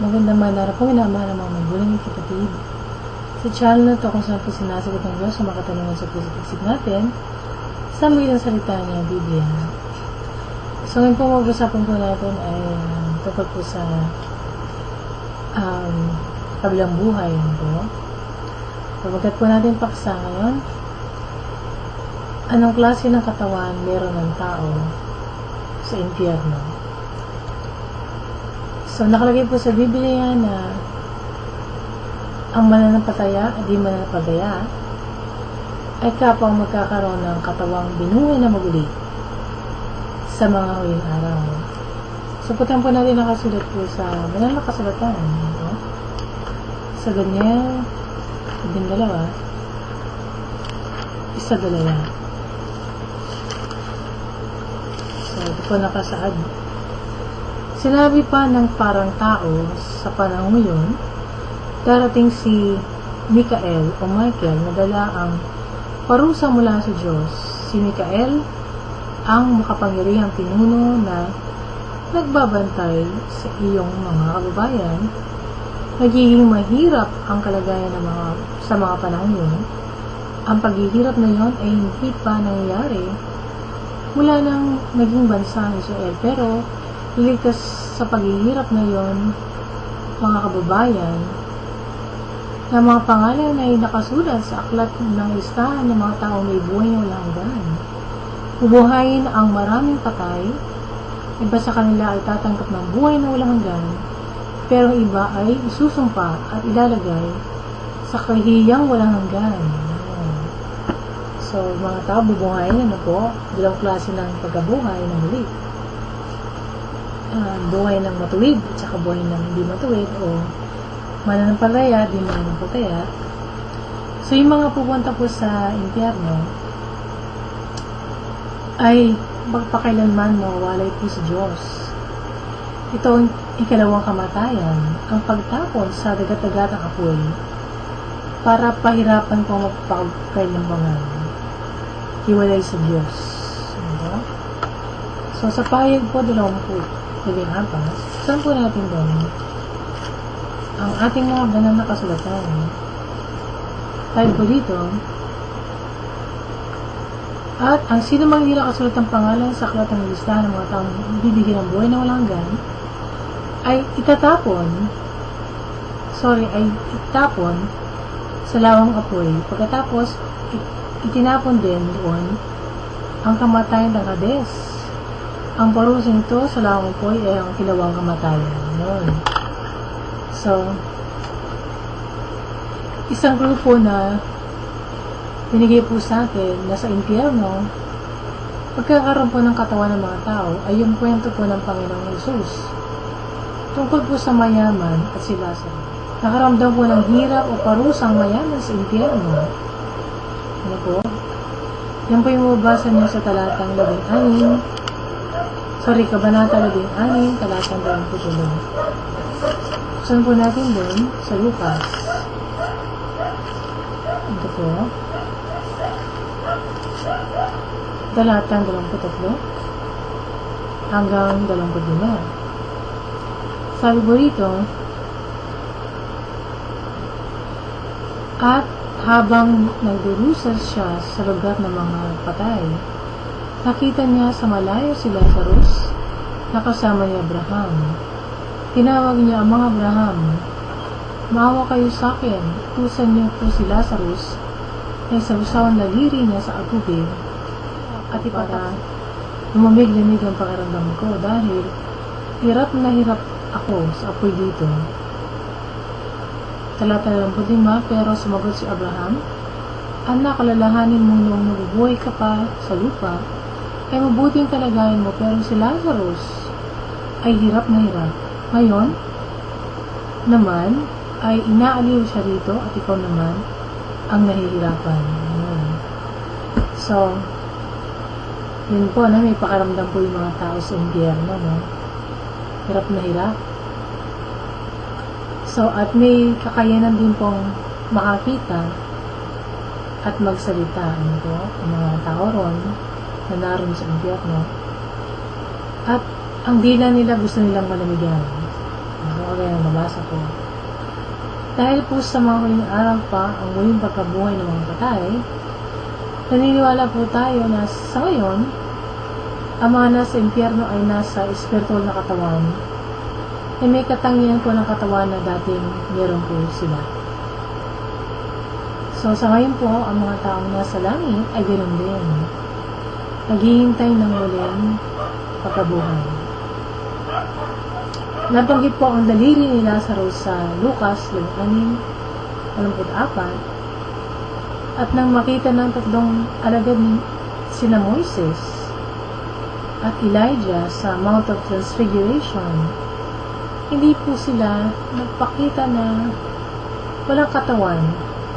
Magandang manara po, minamahal ng mga magulang at kapatid. Sa channel na to kung saan po sinasagot ng Diyos sa mga katanungan sa puso pagsig natin, sa mga ng salita niya, Biblia. So ngayon po mag-usapan po natin ay um, tungkol po sa um, kabilang buhay. Ano po? Pagkat po natin paksa ngayon, anong klase ng katawan meron ng tao sa impyerno? So, nakalagay po sa Biblia na ang mananampataya at di mananampataya ay kapang magkakaroon ng katawang binuhay na maguli sa mga huling araw. So, putan po natin nakasulat po sa banal na kasulatan. No? Sa ganyan, din dalawa, isa dalawa. So, ito po nakasaad. Sinabi pa ng parang tao sa panahon yun, darating si Mikael o Michael na dala ang parusa mula sa Diyos. Si Mikael ang makapangyarihang pinuno na nagbabantay sa iyong mga kababayan. Nagiging mahirap ang kalagayan ng mga, sa mga panahon yun. Ang paghihirap na yon ay hindi pa nangyayari mula nang naging bansa ni Israel. Pero ligtas sa paghihirap na yon, mga kababayan, na mga pangalan ay nakasulat sa aklat ng listahan ng mga taong may buhay na walang hanggan. Ubuhayin ang maraming patay, iba sa kanila ay tatanggap ng buhay na walang hanggan, pero iba ay isusumpa at ilalagay sa kahiyang walang hanggan. So, mga tao, bubuhayin ano po, dalawang klase ng pagkabuhay na muli uh, buhay ng matuwid at saka buhay ng hindi matuwid o mananampalaya, di mananampalaya. So, yung mga pupunta po sa impyerno ay magpakailanman mawawalay po sa Diyos. Ito ang ikalawang kamatayan, ang pagtapon sa dagat-dagatang apoy para pahirapan ko magpakailanmangan. Hiwalay sa Diyos. Diba? So, sa payag po, dalawang po labing apat, saan po natin doon ang ating mga banal na kasulatan. Tayo po dito, at ang sino mang hindi nakasulat ng pangalan sa aklat ng listahan ng mga taong bibigyan ng buhay na walang hanggan, ay itatapon, sorry, ay itatapon sa lawang apoy. Pagkatapos, itinapon din doon ang kamatayan ng Hades ang parusa nito sa lawang po ay ang kilawang kamatayan. Yun. So, isang grupo na binigay po sa atin na sa impyerno, pagkakaroon po ng katawan ng mga tao ay yung kwento po ng Panginoong Yesus. Tungkol po sa mayaman at si Lazaro. Nakaramdam po ng hirap o parusang mayaman sa impyerno. Ano po? Yan po yung mabasa niyo sa talatang 16 Sorry, Kabanata 16, talatang 27. Saan po natin doon? Sa Lucas. Ito po. Talatang 23 hanggang 25. Sabi po rito, at habang nagdurusas siya sa lugar ng mga patay, Nakita niya sa malayo si Lazarus na kasama ni Abraham. Tinawag niya ang mga Abraham, Maawa kayo sa akin, tusan niyo po si Lazarus na isaw-saw na liri niya sa agubig at ipata lumamig-lamig ang pakiramdam ko dahil hirap na hirap ako sa apoy dito. Talata po lima, pero sumagot si Abraham, Anak, alalahanin mong noong nabubuhay ka pa sa lupa, ay mabuting kalagayan mo pero si Lazarus ay hirap na hirap. Ngayon, naman, ay inaaliw siya rito at ikaw naman ang nahihirapan. Ayan. So, yun po na may pakaramdam po yung mga tao sa impyerno, no? Hirap na hirap. So, at may kakayanan din pong makakita at magsalita, ano po, ang mga tao ron, na naroon sa impyerno. At ang dila nila gusto nilang malamigan. Ano kaya nabasa nabasa ko. Dahil po sa mga huling araw pa ang muling pagkabuhay ng mga patay, naniniwala po tayo na sa ngayon, ang mga nasa impyerno ay nasa spiritual na katawan na may katangian po ng katawan na dating meron po sila. So, sa ngayon po, ang mga taong nasa langit ay ganoon din. Naghihintay ng muling pagkabuhay. Nabanggit po ang daliri ni Lazarus sa Lucas 16, 44 at nang makita ng tatlong alagad ni sina Moises at Elijah sa Mount of Transfiguration, hindi po sila nagpakita na walang katawan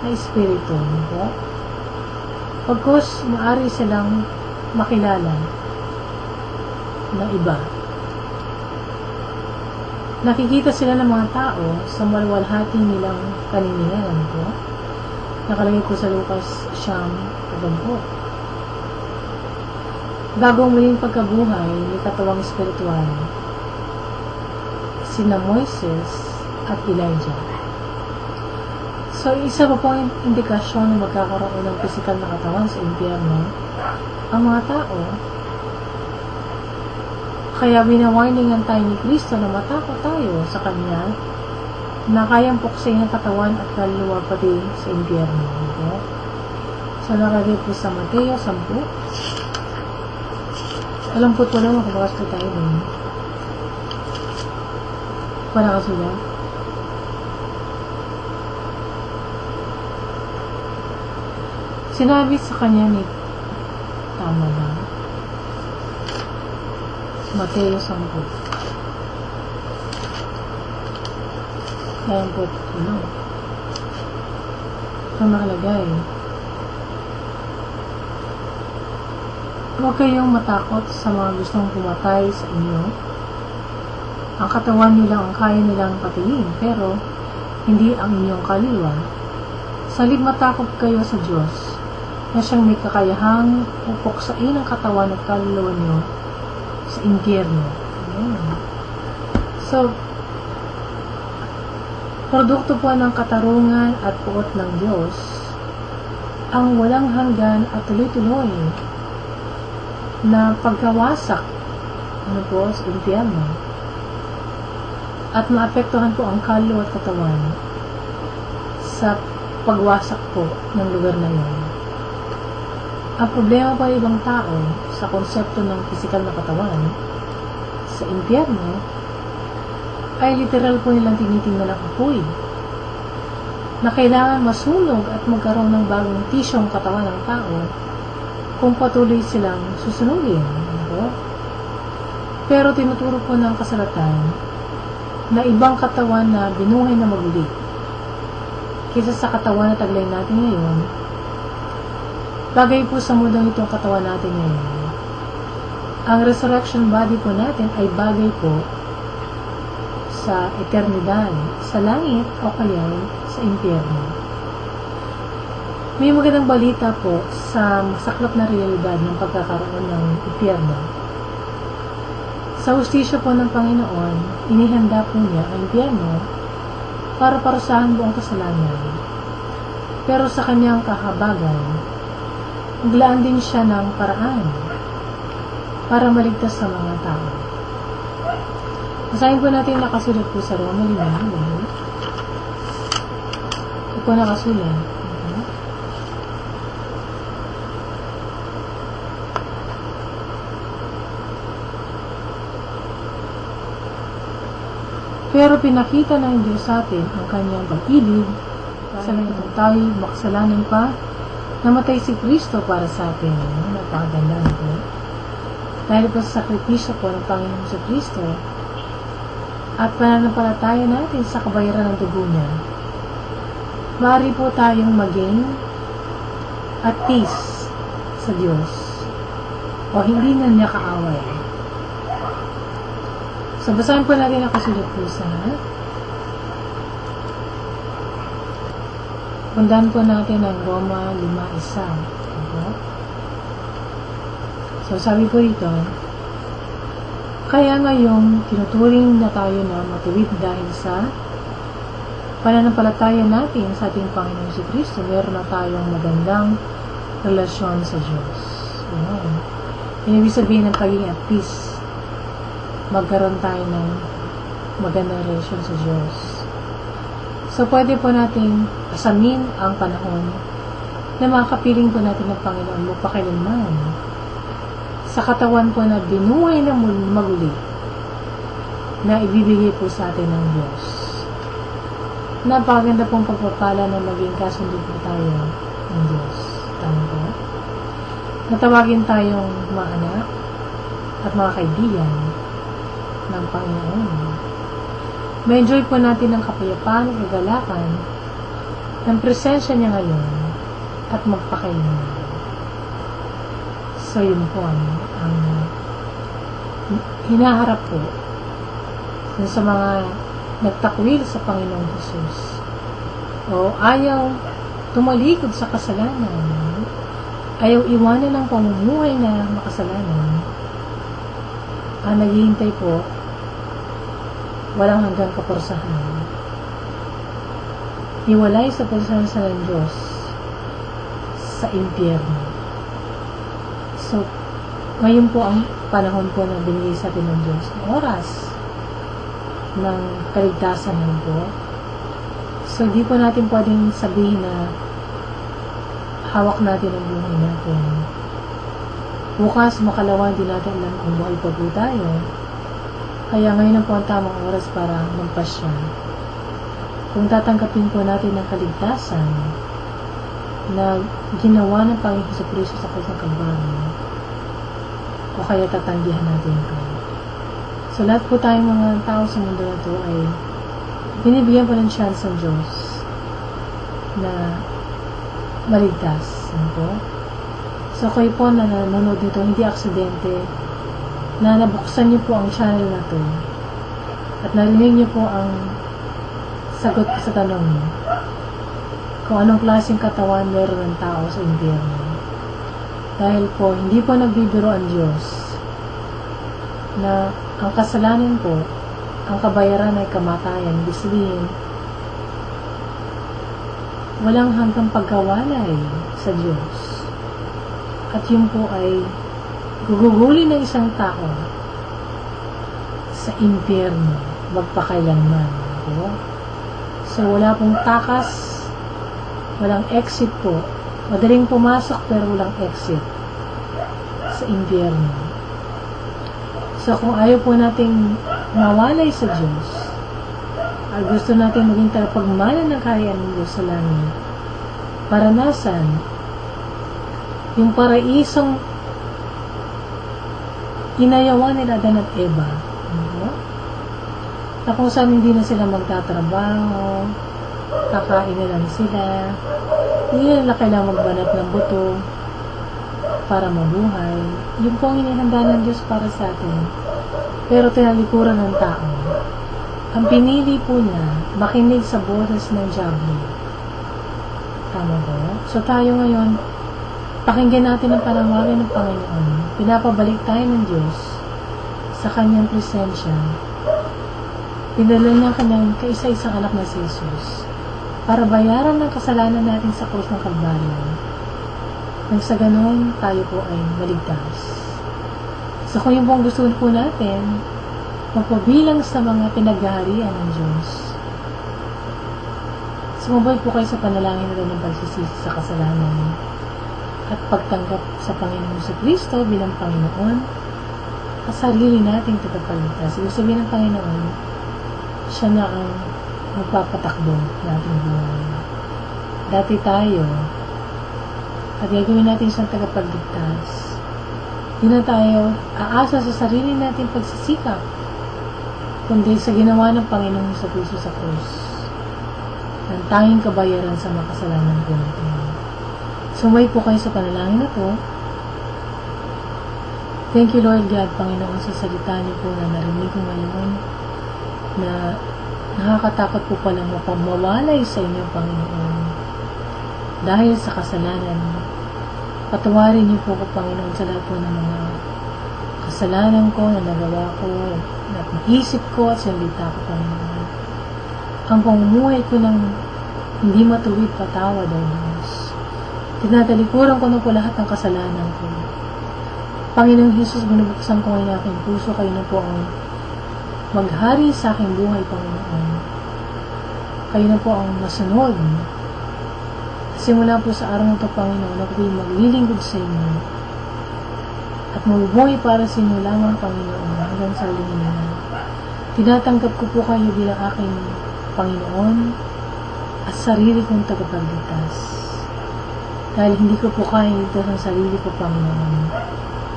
na espiritu. Po. Pagkos maari silang makilala na iba. Nakikita sila ng mga tao sa malwalhati nilang kaninihan po. Nakalagay po sa Lucas siyam po. Bagong muling pagkabuhay ni katawang espiritual, sina Moises at Elijah. So, isa pa pong indikasyon na magkakaroon ng pisikal na katawan sa impyerno, ang mga tao kaya winawarningan tayo ni Kristo na matakot tayo sa Kanya na kayang puksain ang katawan at kaluluwa pati sa impyerno. Okay? So, nakalagay po sa Mateo 10. Alam po ito lang, makabakas po tayo din. Para kasulat. Sinabi sa kanya ni tama. Na Mateo 10 Ayan po ano? Ang nakalagay. Huwag kayong matakot sa mga gustong pumatay sa inyo. Ang katawan nila ang kaya nilang patayin pero hindi ang inyong kaluluwa salib matakot kayo sa Diyos na siyang may kakayahang pupuksain ang katawan at kaluluwa niyo sa impyerno. So, produkto po ng katarungan at puot ng Diyos ang walang hanggan at tuloy-tuloy na pagkawasak ano po, sa impyerno at maapektuhan po ang kaluluwa at katawan sa pagwasak po ng lugar na yun. Ang problema pa ibang tao sa konsepto ng pisikal na katawan sa impyerno ay literal po nilang tinitingnan ang apoy na kailangan masunog at magkaroon ng bagong tisyong katawan ng tao kung patuloy silang susunugin. Ano? Pero tinuturo po ng kasalatan na ibang katawan na binuhay na maguli kaysa sa katawan na taglay natin ngayon Bagay po sa mundong itong katawan natin ngayon. Ang resurrection body po natin ay bagay po sa eternidad, sa langit o kaya sa impyerno. May magandang balita po sa masaklap na realidad ng pagkakaroon ng impyerno. Sa ustisya po ng Panginoon, inihanda po niya ang impyerno para parusahan buong kasalanan. Pero sa kanyang kahabagan, Naglaan din siya ng paraan para maligtas sa mga tao. Basahin po natin nakasulat po sa Roma 5. Ito po nakasulat. Pero pinakita ng Diyos sa atin ang kanyang pag-ibig sa nang tayo maksalanan pa Namatay si Kristo para sa atin. Napakaganda po. Dahil po sa sakripisyo po ng Panginoon sa Kristo at pananampalataya natin sa kabayaran ng dugo niya, maaari po tayong maging at peace sa Diyos o hindi na niya kaaway. So, basahin po natin ang kasulat po sa Pundan po natin ang Roma 5.1. Okay? So, sabi po ito, kaya ngayong tinuturing na tayo na matuwid dahil sa pananampalataya natin sa ating Panginoon si Kristo, meron na tayong magandang relasyon sa Diyos. Yun. Yun ibig sabihin ng pagiging at peace. Magkaroon tayo ng magandang relasyon sa Diyos. So, pwede po nating asamin ang panahon na makapiling po natin ng Panginoon magpakailanman sa katawan po na binuhay na maguli na ibibigay po sa atin ng Diyos. Napakaganda pong pagpapala na maging kasundo po tayo ng Diyos. Tama po? Natawagin tayong mga anak at mga kaibigan ng Panginoon. Ma-enjoy po natin ang kapayapaan kagalakan ng presensya niya ngayon at magpakailanman. So, yun po ang, ang hinaharap po sa mga nagtakwil sa Panginoong Jesus. O ayaw tumalikod sa kasalanan. Ayaw iwanan ng pamumuhay na makasalanan. Ang naghihintay po walang hanggang kaporsahan iwalay sa presensya ng Diyos sa impyerno so ngayon po ang panahon po na binigay sa atin ng Diyos ng oras ng kaligtasan ng po. So, di po natin pwedeng sabihin na hawak natin ang buhay natin. Bukas, makalawa, di natin alam kung buhay pa po tayo. Kaya ngayon na po ang tamang oras para magpasya. Kung tatanggapin po natin ang kaligtasan na ginawa ng Panginoon sa Kristo sa Kristo ng Kalbaryo, o kaya tatanggihan natin ito. So, lahat po tayong mga tao sa mundo na ito ay binibigyan po ng chance ng Diyos na maligtas. Ano po? So, kayo po na nanonood nito, hindi aksidente, na nabuksan niyo po ang channel na to at narinig niyo po ang sagot sa tanong niyo kung anong klaseng katawan meron ng tao sa impyerno. Dahil po, hindi po nagbibiro ang Diyos na ang kasalanan po, ang kabayaran ay kamatayan. Ibig sabihin, walang hanggang pagkawalay sa Diyos. At yun po ay guguguli ng isang tao sa impyerno, magpakailanman. Po. So, wala pong takas, walang exit po. Madaling pumasok pero walang exit sa impyerno. So, kung ayaw po nating mawalay sa Diyos, at gusto natin maging tarapagmana ng kaharian ng Diyos sa langit, paranasan yung paraisong inayawan nila Adan at Eva. Ano? Na kung saan hindi na sila magtatrabaho, kakain na lang sila, hindi na kailangan magbanat ng buto para mabuhay. Yung po ang inihanda ng Diyos para sa atin. Pero tinalikuran ng tao. Ang pinili po niya, makinig sa boses ng Diablo. Tama ba? So tayo ngayon, pakinggan natin ang panawagan ng Panginoon. Pinapabalik tayo ng Diyos sa kanyang presensya. Pinala niya kanyang kaisa-isang anak na si Jesus para bayaran ng kasalanan natin sa krus ng Kalbaryo. Nang sa ganun, tayo po ay maligtas. So kung yung pong gusto po natin, magpabilang sa mga pinaghaharian ng Diyos. Sumabay po kayo sa panalangin na ng pagsisisi sa kasalanan at pagtanggap sa Panginoon sa Kristo bilang Panginoon at sarili nating tagapagligtas. Ibig sabihin ng Panginoon, siya na ang magpapatakbo ng ating buhay. Dati tayo, at gagawin natin siyang tagapagligtas. Hindi na tayo aasa sa sarili natin pagsisikap, kundi sa ginawa ng Panginoon sa Kristo sa krus. Ang tanging kabayaran sa makasalanan po natin. Sumay po kayo sa panalangin na to. Thank you Lord God, Panginoon, sa salita niyo po na narinig ko ngayon na nakakatakot po palang mapamawalay sa inyo, Panginoon. Dahil sa kasalanan, patawarin niyo po ko, Panginoon, sa lahat po ng mga kasalanan ko na nagawa ko at naisip ko at salita ko, Panginoon. ang pamumuhay ko ng hindi matuwid patawad ay Diyos. Tinatalikuran ko na po lahat ng kasalanan ko. Panginoong Jesus, binubuksan ko ngayon aking puso, kayo na po ang maghari sa aking buhay, Panginoon. Kayo na po ang masunod. Simula po sa araw na ito, Panginoon, ako po'y maglilingkod sa inyo. At mabubuhay para sa inyo lamang, Panginoon, hanggang sa limunan. Tinatanggap ko po kayo bilang aking Panginoon at sarili kong tagapagligtas. Dahil hindi ko po kaya ito sa sarili ko, Panginoon.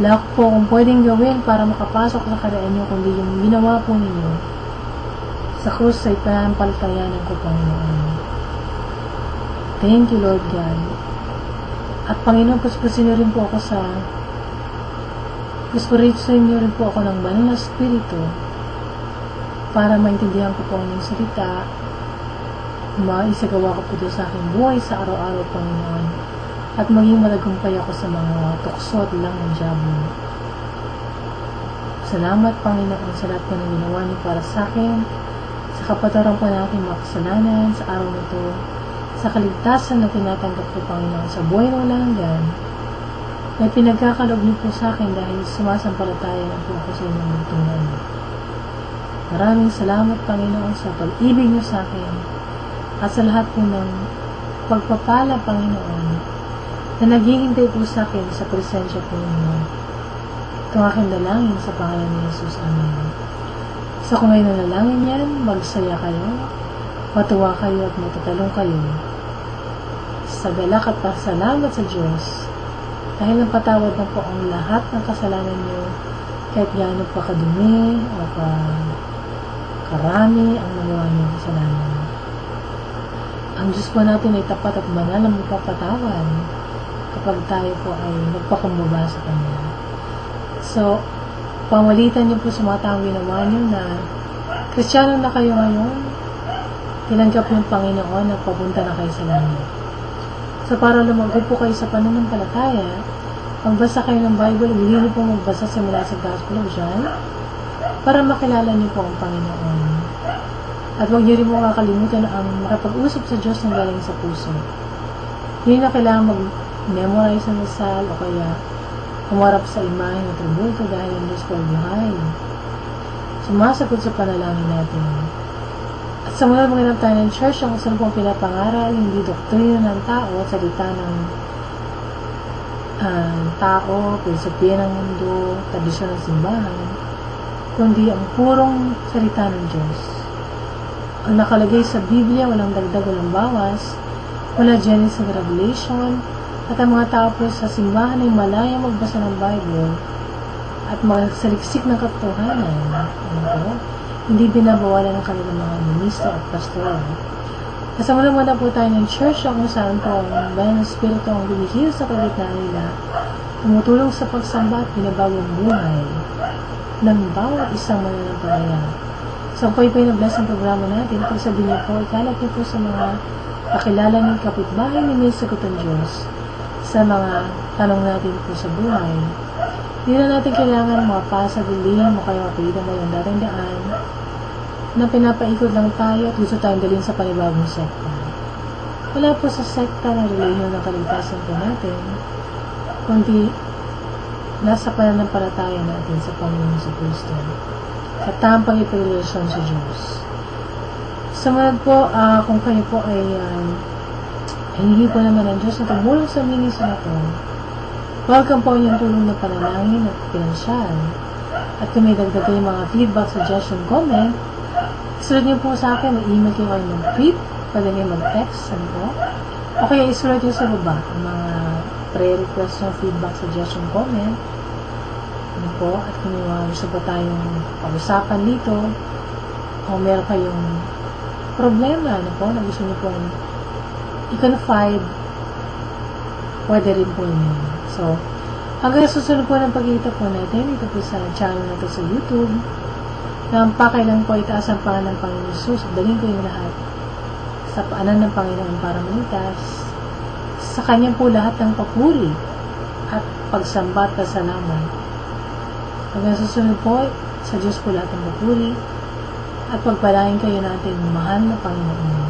Wala po kung pwedeng gawin para makapasok sa karaan niyo, kundi yung ginawa po ninyo sa krus ay panampalatayanan ko, Panginoon. Thank you, Lord God. At Panginoon, puspusin niyo rin po ako sa puspusin niyo rin po ako ng banal na spirito para maintindihan ko po ang inyong salita, maisagawa ko po ito sa aking buhay sa araw-araw, Panginoon, at maging matagumpay ako sa mga tukso at lang ng Diablo. Salamat, Panginoon, sa lahat ng ginawa niyo para sa akin, sa kapataran po ng aking mga sa araw na ito, sa kaligtasan na tinatanggap ko, Panginoon, sa buhay na walang hanggan, may pinagkakalog niyo po sa akin dahil sumasampalataya na po ako sa inyong tungan. Maraming salamat, Panginoon, sa pag-ibig niyo sa akin at sa lahat po ng pagpapala, Panginoon, na naghihintay po sa akin sa presensya po ninyo. Ito aking dalangin sa pangalan ni Jesus. Amen. Sa kung ngayon nanalangin yan, magsaya kayo, matuwa kayo at matatalong kayo. Sa galak at pasalamat sa Diyos, dahil napatawad na po ang lahat ng kasalanan niyo, kahit gaano pa kadumi o pa karami ang nagawa niyo kasalanan. Ang Diyos po natin ay tapat at banal na magpapatawan kapag tayo po ay nagpakumbaba sa Kanya. So, pamalitan niyo po sa mga taong ginawa niyo na Kristiyano na kayo ngayon, tinanggap niyo Panginoon at papunta na kayo sa langit. So, para lumago po kayo sa pananampalataya, magbasa kayo ng Bible, hindi niyo po magbasa simula sa Gospel of John, para makilala niyo po ang Panginoon. At huwag niyo rin mo kakalimutan ang makapag-usap sa Diyos ng galing sa puso. Hindi na kailangan mag-memorize ng dasal o kaya umarap sa imahe ng tributo dahil ang Diyos ko ay. Sumasagot sa panalangin natin. At sa mula mga tayo ng church, ang saan pong pinapangaral, hindi doktrina ng tao at salita ng uh, tao, filosofiya ng mundo, tradisyon ng simbahan, kundi ang purong salita ng Diyos. Ang nakalagay sa Biblia, walang dagdag, walang bawas, wala Genesis and Revelation, at ang mga tao po sa simbahan ay malaya magbasa ng Bible at magsaliksik ng katotohanan. Ano? Hindi binabawalan ng kanilang mga ministro at pastor. Kasama naman na po tayo ng church kung saan po ang bayan ng Espiritu ang binihil sa kalagitnaan nila, tumutulong sa pagsamba at binabagong buhay ng bawat isang mananampalaya. So, kayo po yung na-bless ang programa natin, kung sabihin niyo po, ikalat niyo po sa mga kakilala ng kapitbahay ni sagot ang Diyos sa mga tanong natin po sa buhay. Hindi na natin kailangan mga pasagulihin mo kayo kapilita mo yung dating daan na pinapaikot lang tayo at gusto tayong dalhin sa panibagong sekta. Wala po sa sekta na relihiyon ng kaligtasan po natin, kundi nasa pananampalataya natin sa Panginoon sa Kristo sa tampang ipagrelasyon sa Diyos. Sumunod po, uh, kung kayo po ay um, hihingi po naman ng Diyos na tumulong sa ministry na to, welcome po yung tulong na panalangin at pinansyal. At kung may dagdag kayo mga feedback, suggestion, comment, isulat niyo po sa akin, mag-email kayo kayo mag-tweet, pwede niyo mag-text, ano po. O kaya isulat niyo sa baba, ang mga prayer request ng feedback, suggestion, comment. Ano po, at kung uh, gusto pa tayong pag-usapan dito, o meron kayong problema, ano po, na gusto niyo pong i-confide, pwede rin po yun. So, hanggang susunod po ng pagkita po natin, ito po sa channel na to sa YouTube, na ang po itaas ang pangalan ng Panginoon Jesus, dalhin ko yung lahat sa paanan ng Panginoon para maligtas, sa Kanya po lahat ng papuri at pagsamba at pasalamat. Hanggang susunod po, sa Diyos po lahat ng papuri at pagpalain kayo natin, mahal na Panginoon.